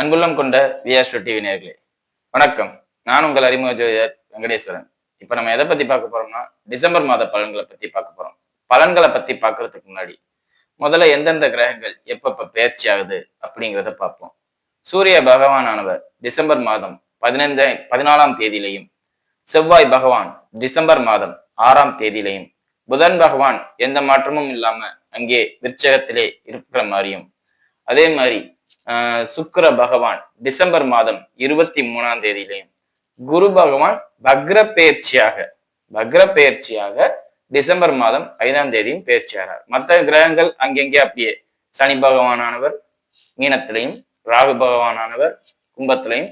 அன்புள்ளம் கொண்ட விஆஸ்ட்ரோ டிவி நேர்களே வணக்கம். நான் உங்கள் அறிமுக ஜோதிடர் வெங்கடேஸ்வரன். இப்போ நம்ம எதை பத்தி பார்க்க போறோம்னா டிசம்பர் மாத பலன்களை பத்தி பார்க்க போறோம். பலன்களை பத்தி பார்க்கறதுக்கு முன்னாடி முதல்ல எந்தெந்த கிரகங்கள் எப்பப்ப பயிற்சி ஆகுது அப்படிங்கிறத பார்ப்போம். சூரிய பகவானானவர் டிசம்பர் மாதம் பதினைஞ்சா பதினாலாம் தேதியிலையும் செவ்வாய் பகவான் டிசம்பர் மாதம் ஆறாம் தேதியிலையும் புதன் பகவான் எந்த மாற்றமும் இல்லாம அங்கே விற்சகத்திலே இருக்கிற மாதிரியும் அதே மாதிரி சுக்கர பகவான் டிசம்பர் மாதம் இருபத்தி மூணாம் தேதியிலையும் குரு பகவான் பக்ர பெயர்ச்சியாக பக்ர பெயர்ச்சியாக டிசம்பர் மாதம் ஐந்தாம் தேதியும் பெயர்ச்சியாகிறார். மற்ற கிரகங்கள் அங்கெங்கே அப்படியே சனி பகவானானவர் மீனத்திலையும் ராகு பகவானானவர் கும்பத்திலையும்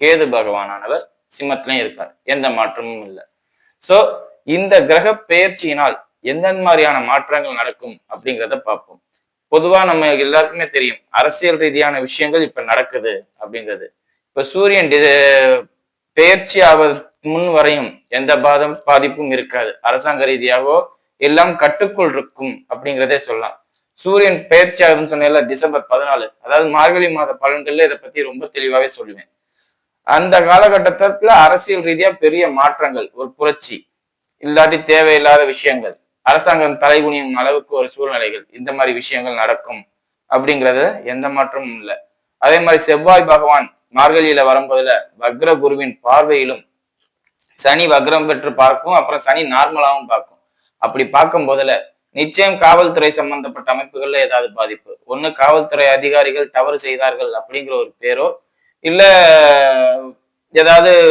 கேது பகவானானவர் சிம்மத்திலையும் இருக்கார். எந்த மாற்றமும் இல்லை. சோ இந்த கிரக பெயர்ச்சியினால் எந்தெந்த மாதிரியான மாற்றங்கள் நடக்கும் அப்படிங்கிறத பார்ப்போம். பொதுவா நம்ம எல்லாருக்குமே தெரியும். அரசியல் ரீதியான விஷயங்கள் இப்ப நடக்குது அப்படிங்கிறது. இப்ப சூரியன் பெயர்ச்சி ஆவது முன் வரையும் எந்த பாதம் பாதிப்பும் இருக்காது. அரசாங்க ரீதியாகவோ எல்லாம் கட்டுக்குள் இருக்கும் அப்படிங்கிறதே சொல்லலாம். சூரியன் பெயர்ச்சி ஆகுதுன்னு சொன்னேன்ல டிசம்பர் பதினாலு. அதாவது மார்கழி மாத பலன்கள்ல இதை பத்தி ரொம்ப தெளிவாவே சொல்லுவேன். அந்த காலகட்டத்துல அரசியல் ரீதியா பெரிய மாற்றங்கள் ஒரு புரட்சி. இல்லாட்டி தேவையில்லாத விஷயங்கள். அரசாங்கம் தலைகுனியும் அளவுக்கு ஒரு சூழ்நிலைகள். இந்த மாதிரி விஷயங்கள் நடக்கும் அப்படிங்கறது எந்த மாற்றமும் இல்லை. அதே மாதிரி செவ்வாய் பகவான் மார்கழியில வரும்போதுல வக்ர குருவின் பார்வையிலும் சனி வக்ரம் பெற்று பார்க்கும் அப்புறம் சனி நார்மலாவும் பார்க்கும். அப்படி பார்க்கும் போதுல நிச்சயம் காவல்துறை சம்பந்தப்பட்ட அமைப்புகள்ல ஏதாவது பாதிப்பு. ஒண்ணு காவல்துறை அதிகாரிகள் தவறு செய்தார்கள் அப்படிங்கிற ஒரு பேரோ இல்ல ஏதாவது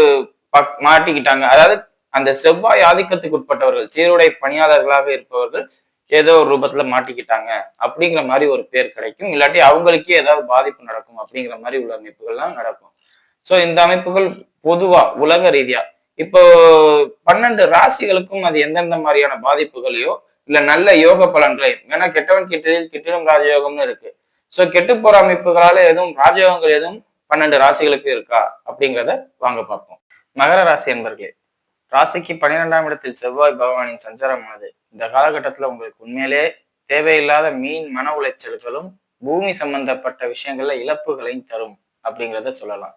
பக்- மாட்டிக்கிட்டாங்க. அதாவது அந்த செவ்வாய் ஆதிக்கத்துக்கு உட்பட்டவர்கள் சீருடை பணியாளர்களாக இருப்பவர்கள் ஏதோ ஒரு ரூபத்துல மாட்டிக்கிட்டாங்க அப்படிங்கிற மாதிரி ஒரு பேர் கிடைக்கும். இல்லாட்டி அவங்களுக்கே ஏதாவது பாதிப்பு நடக்கும் அப்படிங்கிற மாதிரி உள்ள அமைப்புகள்லாம் நடக்கும். சோ இந்த அமைப்புகள் பொதுவா உலக ரீதியா இப்போ பன்னெண்டு ராசிகளுக்கும் அது எந்தெந்த மாதிரியான பாதிப்புகளையோ இல்ல நல்ல யோக பலன்களையும் ஏன்னா கெட்டவன் கிட்டில் கிட்டிலும் ராஜயோகம்னு இருக்கு. சோ கெட்டு போற அமைப்புகளால எதுவும் ராஜயோகங்கள் எதுவும் பன்னெண்டு ராசிகளுக்கு இருக்கா அப்படிங்கிறத வாங்க பார்ப்போம். மகர ராசி என்பர்களே ராசிக்கு பன்னிரெண்டாம் இடத்தில் செவ்வாய் பகவானின் சஞ்சாரமானது. இந்த காலகட்டத்துல உங்களுக்கு உண்மையிலே தேவையில்லாத மீன் மன உளைச்சல்களும் பூமி சம்பந்தப்பட்ட விஷயங்கள்ல இழப்புகளையும் தரும் அப்படிங்கிறத சொல்லலாம்.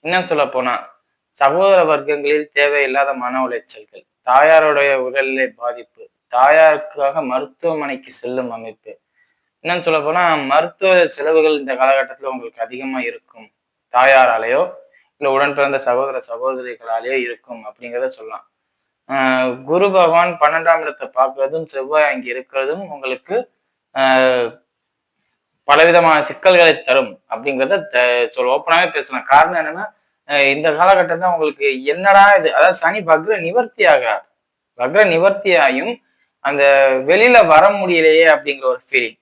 இன்னும் சொல்ல போனா சகோதர வர்க்கங்களில் தேவையில்லாத மன உளைச்சல்கள் தாயாருடைய உடல்நிலை பாதிப்பு தாயாருக்காக மருத்துவமனைக்கு செல்லும் அமைப்பு. இன்னும் சொல்ல போனா மருத்துவ செலவுகள் இந்த காலகட்டத்துல உங்களுக்கு அதிகமா இருக்கும். தாயாராலேயோ இல்லை உடன் பிறந்த சகோதர சகோதரிகளாலேயே இருக்கும் அப்படிங்கிறத சொல்லலாம். ஆஹ் குரு பகவான் பன்னெண்டாம் இடத்தை பார்க்கறதும் செவ்வாய் அங்கே இருக்கிறதும் உங்களுக்கு ஆஹ் பலவிதமான சிக்கல்களை தரும் அப்படிங்கிறத த- சொல்ல ஓப்பனாகவே பேசலாம். காரணம் என்னன்னா இந்த காலகட்டம் தான் உங்களுக்கு என்னடா இது? அதாவது சனி பக்ர நிவர்த்தி ஆகார் பக்ர நிவர்த்தியாயும் அந்த வெளியில வர முடியலையே அப்படிங்கிற ஒரு ஃபீலிங்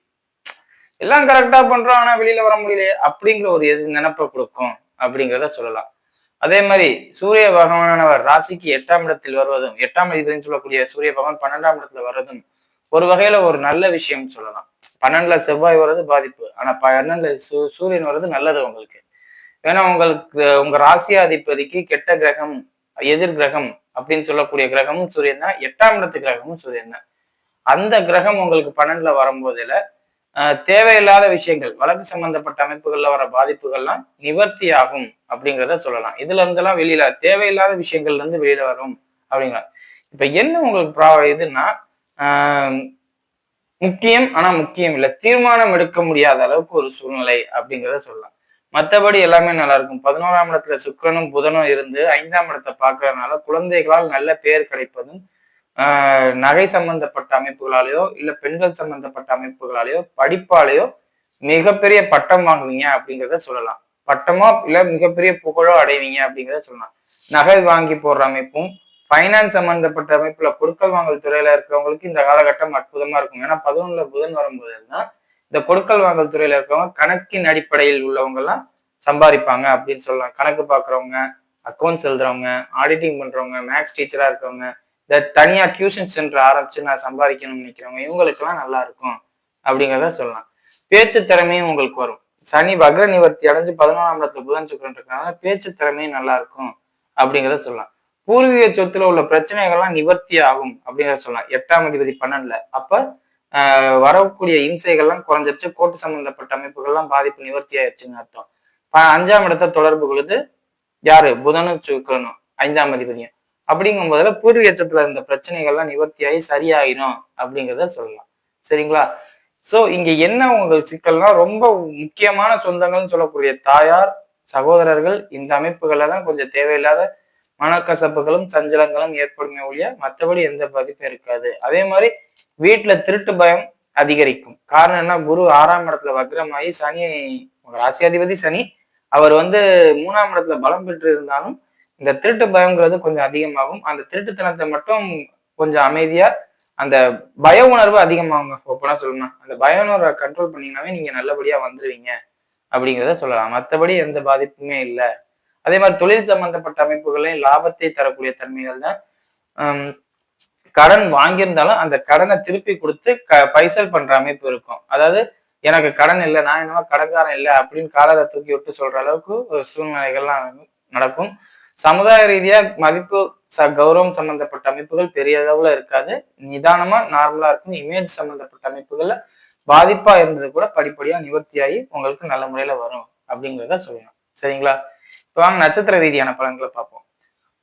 எல்லாம் கரெக்டா பண்றோம் ஆனா வெளியில வர முடியலையே அப்படிங்கிற ஒரு எது நினைப்பை கொடுக்கும். அப்படிங்கிறத சொல்லலாம். அதே மாதிரி சூரிய பகவானவர் ராசிக்கு எட்டாம் இடத்தில் வருவதும் எட்டாம் இதுன்னு சொல்லக்கூடிய சூரிய பகவான் பன்னெண்டாம் இடத்துல வர்றதும் ஒரு வகையில ஒரு நல்ல விஷயம் சொல்லலாம். பன்னெண்டுல செவ்வாய் வர்றது பாதிப்பு. ஆனா பன்னெண்டுல சூ சூரியன் வர்றது நல்லது உங்களுக்கு. ஏன்னா உங்களுக்கு உங்க ராசியாதிபதிக்கு கெட்ட கிரகம் எதிர் கிரகம் அப்படின்னு சொல்லக்கூடிய கிரகமும் சூரியன் தான். எட்டாம் இடத்து கிரகமும் சூரியன் தான். அந்த கிரகம் உங்களுக்கு பன்னெண்டுல வரும்போதுல தேவையில்லாத விஷயங்கள் வழக்கு சம்பந்தப்பட்ட அமைப்புகள்ல வர பாதிப்புகள்லாம் நிவர்த்தி ஆகும் அப்படிங்கிறத சொல்லலாம். இதுல இருந்தெல்லாம் வெளியில தேவையில்லாத விஷயங்கள்ல இருந்து வெளியில வரும் அப்படிங்கிற. இப்ப என்ன உங்களுக்கு இதுன்னா ஆஹ் முக்கியம் ஆனா முக்கியம் இல்லை. தீர்மானம் எடுக்க முடியாத அளவுக்கு ஒரு சூழ்நிலை அப்படிங்கிறத சொல்லலாம். மற்றபடி எல்லாமே நல்லா இருக்கும் பதினோராம் இடத்துல சுக்கரனும் புதனும் இருந்து ஐந்தாம் இடத்தை பார்க்கறதுனால குழந்தைகளால் நல்ல பேர் கிடைப்பதும் நகை சம்பந்தப்பட்ட அமைப்புகளாலேயோ இல்லை பெண்கள் சம்பந்தப்பட்ட அமைப்புகளாலேயோ படிப்பாலேயோ மிகப்பெரிய பட்டம் வாங்குவீங்க அப்படிங்கிறத சொல்லலாம். பட்டமோ இல்லை மிகப்பெரிய புகழோ அடைவீங்க அப்படிங்கிறத சொல்லலாம். நகை வாங்கி போடுற அமைப்பும் ஃபைனான்ஸ் சம்பந்தப்பட்ட அமைப்புல பொருட்கள் வாங்கல் துறையில இருக்கிறவங்களுக்கு இந்த காலகட்டம் அற்புதமா இருக்கும். ஏன்னா பதினொன்னுல புதன் வரும்போது தான் இந்த கொடுக்கல் வாங்கல் துறையில இருக்கிறவங்க கணக்கின் அடிப்படையில் உள்ளவங்க எல்லாம் சம்பாதிப்பாங்க அப்படின்னு சொல்லலாம். கணக்கு பாக்குறவங்க அக்கௌண்ட்ஸ் எழுதுறவங்க ஆடிட்டிங் பண்றவங்க மேக்ஸ் டீச்சரா இருக்கிறவங்க இந்த தனியா டியூஷன் சென்டர் ஆரம்பிச்சு நான் சம்பாதிக்கணும்னு நினைக்கிறவங்க இவங்களுக்கெல்லாம் நல்லா இருக்கும் அப்படிங்கிறத சொல்லலாம். பேச்சு திறமையும் உங்களுக்கு வரும். சனி வக்ர நிவர்த்தி அடைஞ்சு பதினோராம் இடத்துல புதன் சுக்கரன் இருக்கனால பேச்சு திறமையும் நல்லா இருக்கும் அப்படிங்கிறத சொல்லலாம். பூர்வீக சொத்துல உள்ள பிரச்சனைகள்லாம் நிவர்த்தி ஆகும் அப்படிங்கிறத சொல்லலாம். எட்டாம் அதிபதி பன்னெண்டுல. அப்ப வரக்கூடிய இம்சைகள்லாம் குறைஞ்சிருச்சு. கோட்டு சம்பந்தப்பட்ட அமைப்புகள்லாம் பாதிப்பு நிவர்த்தி ஆயிடுச்சுன்னு அர்த்தம். அஞ்சாம் இடத்தை தொடர்பு கொள்ளுது யாரு? புதனும் சுக்கரனும். ஐந்தாம் அதிபதியும். அப்படிங்கும் போதுல பூர்வீக எச்சத்துல இருந்த பிரச்சனைகள்லாம் நிவர்த்தியாகி சரியாயிரும் அப்படிங்கிறத சொல்லலாம். சரிங்களா? சோ இங்க என்ன உங்கள் சிக்கல்னா ரொம்ப முக்கியமான சொந்தங்கள்னு சொல்லக்கூடிய தாயார் சகோதரர்கள் இந்த அமைப்புகள்ல தான் கொஞ்சம் தேவையில்லாத மனக்கசப்புகளும் சஞ்சலங்களும் ஏற்படுமே ஒழிய மற்றபடி எந்த பாதிப்பும் இருக்காது. அதே மாதிரி வீட்டுல திருட்டு பயம் அதிகரிக்கும். காரணம் என்ன? குரு ஆறாம் இடத்துல வக்ரமாகி சனி ராசியாதிபதி சனி அவர் வந்து மூணாம் இடத்துல பலம் பெற்று இருந்தாலும் இந்த திருட்டு பயம்ங்கிறது கொஞ்சம் அதிகமாகும். அந்த திருட்டுத்தனத்தை மட்டும் கொஞ்சம் அமைதியா அந்த பய உணர்வு அதிகமாகுங்க. ஓப்பனா சொல்லணும் அந்த பய உணர்வை கண்ட்ரோல் பண்ணீங்கன்னாவே நீங்க நல்லபடியா வந்துருவீங்க அப்படிங்கிறத சொல்லலாம். மற்றபடி எந்த பாதிப்புமே இல்லை. அதே மாதிரி தொழில் சம்பந்தப்பட்ட அமைப்புகளையும் லாபத்தை தரக்கூடிய தன்மைகள் தான். கடன் வாங்கியிருந்தாலும் அந்த கடனை திருப்பி கொடுத்து க பைசல் பண்ற அமைப்பு இருக்கும். அதாவது எனக்கு கடன் இல்லை நான் என்னவோ கடன்காரன் இல்லை அப்படின்னு காலத்தை தூக்கி விட்டு சொல்ற அளவுக்கு ஒரு சூழ்நிலைகள்லாம் நடக்கும். சமுதாய ரீதியா மதிப்பு ச கௌரவம் சம்பந்தப்பட்ட அமைப்புகள் பெரிய அளவுல இருக்காது. நிதானமா நார்மலா இருக்கும். இமேஜ் சம்பந்தப்பட்ட அமைப்புகள்ல பாதிப்பா இருந்தது கூட படிப்படியா நிவர்த்தியாகி உங்களுக்கு நல்ல முறையில வரும் அப்படிங்கிறத சொல்லணும். சரிங்களா? இப்போ வாங்க நட்சத்திர ரீதியான பலன்களை பார்ப்போம்.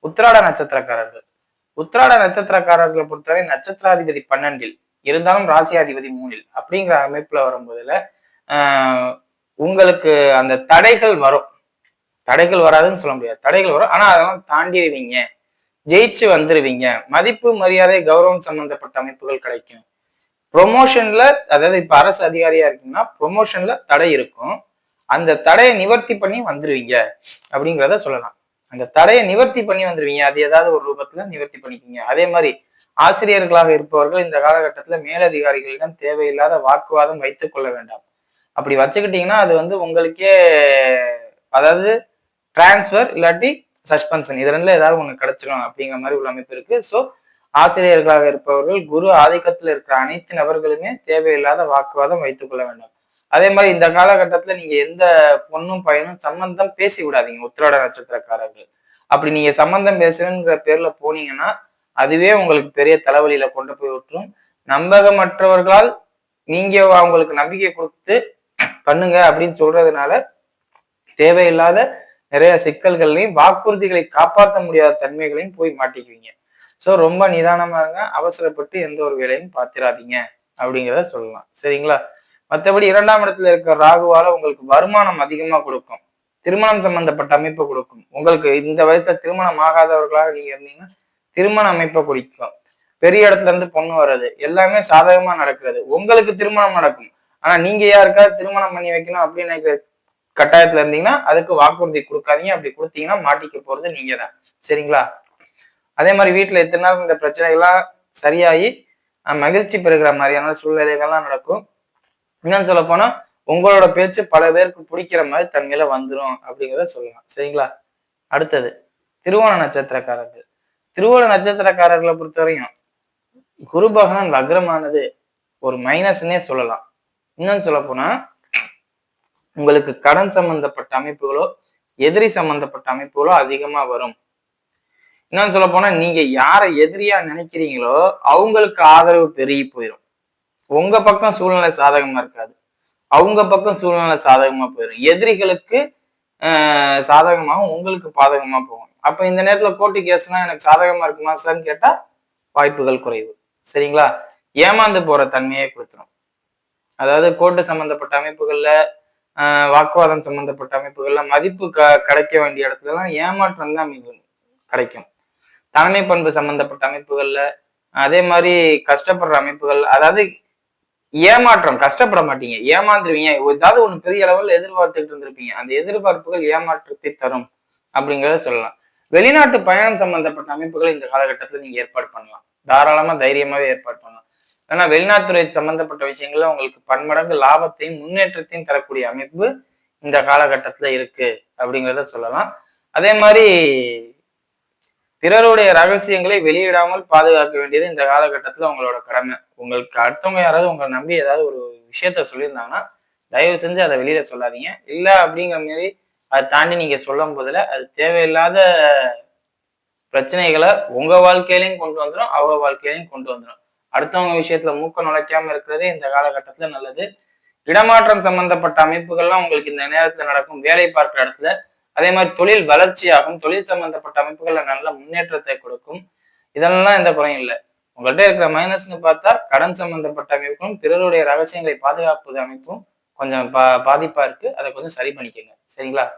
உத்திராட நட்சத்திரக்காரர்கள். உத்திராட நட்சத்திரக்காரர்களை பொறுத்தவரை நட்சத்திராதிபதி பன்னெண்டில் இருந்தாலும் ராசியாதிபதி மூணில் அப்படிங்கிற அமைப்புல வரும்போதுல ஆஹ் உங்களுக்கு அந்த தடைகள் வரும். தடைகள் வராதுன்னு சொல்ல முடியாது. தடைகள் வரும். ஆனா அதெல்லாம் தாண்டிடுவீங்க. ஜெயிச்சு வந்துருவீங்க. மதிப்பு மரியாதை கௌரவம் சம்பந்தப்பட்ட அமைப்புகள் கிடைக்கும். ப்ரொமோஷன்ல அதாவது இப்ப அரசு அதிகாரியா இருக்கீங்கன்னா ப்ரொமோஷன்ல தடை இருக்கும். அந்த தடையை நிவர்த்தி பண்ணி வந்துருவீங்க அப்படிங்கிறத சொல்லலாம். அந்த தடையை நிவர்த்தி பண்ணி வந்துருவீங்க. அது ஏதாவது ஒரு ரூபத்துல நிவர்த்தி பண்ணிக்கீங்க அதே மாதிரி ஆசிரியர்களாக இருப்பவர்கள் இந்த காலகட்டத்துல மேலதிகாரிகளிடம் தேவையில்லாத வாக்குவாதம் வைத்துக் கொள்ள வேண்டாம். அப்படி வச்சுக்கிட்டீங்கன்னா அது வந்து உங்களுக்கே அதாவது டிரான்ஸ்ஃபர் இல்லாட்டி சஸ்பென்ஷன் இது ரெண்டுல ஏதாவது ஒண்ணு கிடைச்சிடும் அப்படிங்கிற மாதிரி உள்ள அமைப்பு இருக்கு. ஸோ ஆசிரியர்களாக இருப்பவர்கள் குரு ஆதிக்கத்தில் இருக்கிற அனைத்து நபர்களுமே தேவையில்லாத வாக்குவாதம் வைத்துக் கொள்ள வேண்டும். அதே மாதிரி இந்த காலகட்டத்துல நீங்க எந்த பொண்ணும் பையனும் சம்பந்தம் பேசி விடாதீங்க உத்திராட நட்சத்திரக்காரர்கள். அப்படி நீங்க சம்பந்தம் பேசுறேங்கிற பேர்ல போனீங்கன்னா அதுவே உங்களுக்கு பெரிய தலைவலியில கொண்டு போய் விட்டுரும் நம்பகமற்றவர்களால் நீங்க அவங்களுக்கு நம்பிக்கை கொடுத்து பண்ணுங்க அப்படின்னு சொல்றதுனால தேவையில்லாத நிறைய சிக்கல்களையும் வாக்குறுதிகளை காப்பாற்ற முடியாத தன்மைகளையும் போய் மாட்டிக்குவீங்க. ஸோ ரொம்ப நிதானமா இருங்க. அவசரப்பட்டு எந்த ஒரு வேலையும் பார்த்திராதீங்க அப்படிங்கிறத சொல்லலாம். சரிங்களா? மற்றபடி இரண்டாம் இடத்துல இருக்கிற ராகுவால உங்களுக்கு வருமானம் அதிகமா கொடுக்கும். திருமணம் சம்பந்தப்பட்ட அமைப்பை கொடுக்கும். உங்களுக்கு இந்த வயசுல திருமணம் ஆகாதவர்களாக நீங்க இருந்தீங்கன்னா திருமண அமைப்பை குறிக்கும். பெரிய இடத்துல இருந்து பொண்ணு வர்றது எல்லாமே சாதகமா நடக்கிறது. உங்களுக்கு திருமணம் நடக்கும். ஆனா நீங்க யாருக்காவது திருமணம் பண்ணி வைக்கணும் அப்படின்னு நினைக்கிற கட்டாயத்துல இருந்தீங்கன்னா அதுக்கு வாக்குறுதி கொடுக்காதீங்க. அப்படி கொடுத்தீங்கன்னா மாட்டிக்க போறது நீங்க தான் சரிங்களா? அதே மாதிரி வீட்டுல எத்தனை நாள் இந்த பிரச்சனைகள்லாம் சரியாகி அஹ், மகிழ்ச்சி பெறுகிற மாதிரியான சூழ்நிலைகள்லாம் நடக்கும். இன்னும் சொல்ல போனா உங்களோட பேச்சு பல பேருக்கு பிடிக்கிற மாதிரி தன்மையில வந்துரும் அப்படிங்கிறத சொல்லலாம். சரிங்களா? அடுத்தது திருவோண நட்சத்திரக்காரர்கள். திருவோண நட்சத்திரக்காரர்களை பொறுத்தவரையும் குரு பகவான் வக்ரமானது ஒரு மைனஸ்ன்னே சொல்லலாம். இன்னும் சொல்ல போனா உங்களுக்கு கடன் சம்பந்தப்பட்ட அமைப்புகளோ எதிரி சம்பந்தப்பட்ட அமைப்புகளோ அதிகமா வரும். இன்னொன்னு சொல்ல போனா நீங்க யாரை எதிரியா நினைக்கிறீங்களோ அவங்களுக்கு ஆதரவு பெருகி போயிடும் உங்க பக்கம் சூழ்நிலை சாதகமா இருக்காது. அவங்க பக்கம் சூழ்நிலை சாதகமா போயிடும் எதிரிகளுக்கு ஆஹ், சாதகமாகவும் உங்களுக்கு பாதகமா போகும். அப்ப இந்த நேரத்துல கோர்ட்டு கேஸ்லாம் எனக்கு சாதகமா இருக்குமா சார்னு கேட்டா வாய்ப்புகள் குறைவு. சரிங்களா? ஏமாந்து போற தன்மையை கொடுத்துரும். அதாவது கோர்ட்டு சம்பந்தப்பட்ட அமைப்புகள்ல வாக்குவாதம் சம்பந்தப்பட்ட அமைப்புகள்ல மதிப்பு க கிடைக்க வேண்டிய இடத்துலலாம் ஏமாற்றம் தான் அமைப்பு கிடைக்கும். தலைமை பண்பு சம்பந்தப்பட்ட அமைப்புகள்ல அதே மாதிரி கஷ்டப்படுற அமைப்புகள் அதாவது ஏமாற்றம் கஷ்டப்பட மாட்டீங்க ஏமாந்துருவீங்க. ஏதாவது ஒன்று பெரிய அளவில் எதிர்பார்த்துட்டு இருந்திருப்பீங்க. அந்த எதிர்பார்ப்புகள் ஏமாற்றத்தை தரும் அப்படிங்கிறத சொல்லலாம். வெளிநாட்டு பயணம் சம்பந்தப்பட்ட அமைப்புகளை இந்த காலகட்டத்துல நீங்க ஏற்பாடு பண்ணலாம். தாராளமா தைரியமாகவே ஏற்பாடு பண்ணலாம். ஏன்னா வெளிநாட்டுறை சம்பந்தப்பட்ட விஷயங்கள்ல உங்களுக்கு பன்மடங்கு லாபத்தையும் முன்னேற்றத்தையும் தரக்கூடிய அமைப்பு இந்த காலகட்டத்துல இருக்கு அப்படிங்கிறத சொல்லலாம். அதே மாதிரி பிறருடைய ரகசியங்களை வெளியிடாமல் பாதுகாக்க வேண்டியது இந்த காலகட்டத்துல உங்களோட கடமை. உங்களுக்கு அடுத்தவங்க யாராவது உங்களை நம்பி ஏதாவது ஒரு விஷயத்த சொல்லியிருந்தாங்கன்னா தயவு செஞ்சு அதை வெளியில சொல்லாதீங்க. இல்லை அப்படிங்கிற மாதிரி அதை தாண்டி நீங்க சொல்லும் போதுல அது தேவையில்லாத பிரச்சனைகளை உங்க வாழ்க்கையிலையும் கொண்டு வந்துடும் அவங்க வாழ்க்கையிலையும் கொண்டு வந்துடும் அடுத்தவங்க விஷயத்துல மூக்க நுழைக்காம இருக்கிறதே இந்த காலகட்டத்துல நல்லது. இடமாற்றம் சம்பந்தப்பட்ட அமைப்புகள்லாம் உங்களுக்கு இந்த நேரத்துல நடக்கும். வேலை பார்க்குற இடத்துல. அதே மாதிரி தொழில் வளர்ச்சியாகும். தொழில் சம்பந்தப்பட்ட அமைப்புகள்ல நல்ல முன்னேற்றத்தை கொடுக்கும். இதெல்லாம் எந்த குறையும் இல்லை. உங்கள்கிட்ட இருக்கிற மைனஸ்னு பார்த்தா கடன் சம்பந்தப்பட்ட அமைப்பும் பிறருடைய ரகசியங்களை பாதுகாப்பது அமைப்பும் கொஞ்சம் பா பாதிப்பா இருக்கு. அதை கொஞ்சம் சரி பண்ணிக்கோங்க. சரிங்களா?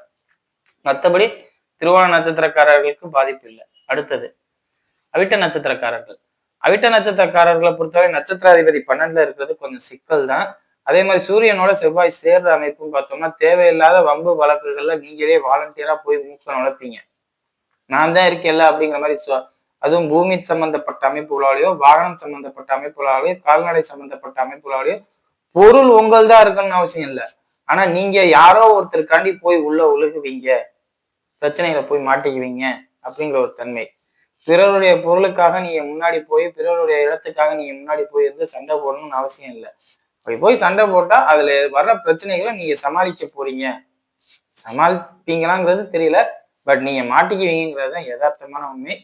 மற்றபடி திருவோண நட்சத்திரக்காரர்களுக்கு பாதிப்பு இல்லை. அடுத்தது. அவிட்ட நட்சத்திரக்காரர்கள். அவிட்ட நட்சத்திரக்காரர்களை பொறுத்தவரை நட்சத்திராதிபதி பன்னெண்டுல இருக்கிறது கொஞ்சம் சிக்கல் தான் அதே மாதிரி சூரியனோட செவ்வாய் சேர்ற அமைப்பும் பார்த்தோம்னா தேவையில்லாத வம்பு வழக்குகள்ல நீங்களே வாலண்டியரா போய் மூக்க நுழைப்பீங்க. நான் தான் இருக்கேன்ல அப்படிங்கிற மாதிரி அதுவும் பூமி சம்பந்தப்பட்ட அமைப்புகளாலேயோ வாகனம் சம்பந்தப்பட்ட அமைப்புகளாலேயோ கால்நடை சம்பந்தப்பட்ட அமைப்புகளாலேயோ பொருள் உங்கள் தான் இருக்கணும்னு அவசியம் இல்லை. ஆனா நீங்க யாரோ ஒருத்தருக்காண்டி போய் உள்ள உழுகுவீங்க பிரச்சனைகளை போய் மாட்டிக்குவீங்க அப்படிங்கிற ஒரு தன்மை. பிறருடைய பொருளுக்காக நீங்க முன்னாடி போய் பிறருடைய இடத்துக்காக நீங்க முன்னாடி போய் இருந்து சண்டை போடணும்னு அவசியம் இல்லை. அப்படி போய் சண்டை போட்டா அதுல வர்ற பிரச்சனைகளை நீங்க சமாளிக்க போறீங்க. சமாளிப்பீங்களாங்கிறது தெரியல. பட் நீங்க மாட்டிக்குவீங்கிறது தான் யதார்த்தமான உண்மை.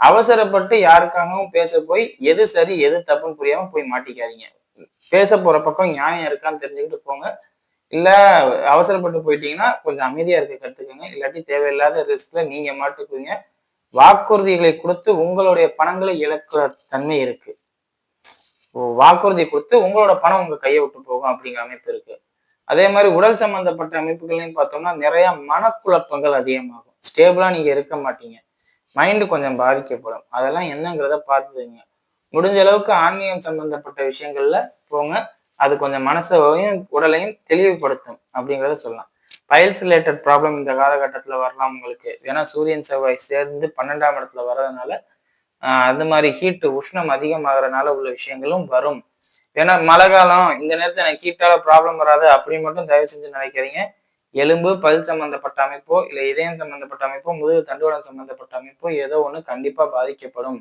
அவசரப்பட்டு யாருக்காகவும் பேச போய் எது சரி எது தப்புன்னு புரியாம போய் மாட்டிக்காதீங்க. பேச போற பக்கம் நியாயம் இருக்கான்னு தெரிஞ்சுக்கிட்டு போங்க. இல்ல அவசரப்பட்டு போயிட்டீங்கன்னா கொஞ்சம் அமைதியா இருக்க கத்துக்கோங்க. இல்லாட்டி தேவையில்லாத ரிஸ்க்ல நீங்க மாட்டிக்குவீங்க. வாக்குறுதிகளை கொடுத்து உங்களுடைய பணங்களை இழக்கிற தன்மை இருக்கு. வாக்குறுதி கொடுத்து உங்களோட பணம் உங்க கையை விட்டு போகும் அப்படிங்கிற அமைப்பு இருக்கு. அதே மாதிரி உடல் சம்பந்தப்பட்ட அமைப்புகளையும் பார்த்தோம்னா நிறைய மனக்குழப்பங்கள் அதிகமாகும். ஸ்டேபிளா நீங்க இருக்க மாட்டீங்க. மைண்டு கொஞ்சம் பாதிக்கப்படும். அதெல்லாம் என்னங்கிறத பார்த்துங்க முடிஞ்ச அளவுக்கு ஆன்மீகம் சம்பந்தப்பட்ட விஷயங்கள்ல போங்க. அது கொஞ்சம் மனசையும் உடலையும் தெளிவுபடுத்தும் அப்படிங்கிறத சொல்லலாம். பைல்ஸ் ரிலேட்டட் ப்ராப்ளம் இந்த காலகட்டத்தில் வரலாம் உங்களுக்கு. ஏன்னா சூரியன் செவ்வாய் சேர்ந்து பன்னெண்டாம் இடத்துல வர்றதுனால அது மாதிரி ஹீட்டு உஷ்ணம் அதிகமாகறதுனால உள்ள விஷயங்களும் வரும். ஏன்னா மழை காலம் இந்த நேரத்தில் எனக்கு ஹீட்டால ப்ராப்ளம் வராது அப்படின்னு மட்டும் தயவு செஞ்சு நினைக்கிறீங்க எலும்பு பல் சம்பந்தப்பட்ட அமைப்போ இல்லை இதயம் சம்பந்தப்பட்ட அமைப்போ முதுகு தண்டுவடம் சம்பந்தப்பட்ட அமைப்போ ஏதோ ஒன்று கண்டிப்பாக பாதிக்கப்படும்.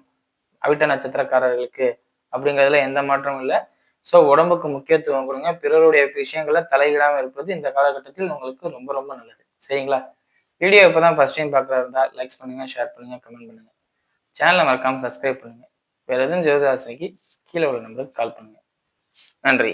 அவிட்ட நட்சத்திரக்காரர்களுக்கு. அப்படிங்கிறதுல எந்த மாற்றமும் இல்லை. ஸோ உடம்புக்கு முக்கியத்துவம் கொடுங்க. பிறருடைய விஷயங்களை தலையிடாமல் இருப்பது இந்த காலகட்டத்தில் உங்களுக்கு ரொம்ப ரொம்ப நல்லது. சரிங்களா? வீடியோ இப்போ தான் ஃபஸ்ட் டைம் பார்க்குறதா இருந்தால் லைக்ஸ் பண்ணுங்க ஷேர் பண்ணுங்கள் கமெண்ட் பண்ணுங்க. சேனலை மறக்காமல் சப்ஸ்கிரைப் பண்ணுங்க. வேறு எதுவும் ஜோதிராசனைக்கு கீழே உள்ள நம்பருக்கு கால் பண்ணுங்க. நன்றி.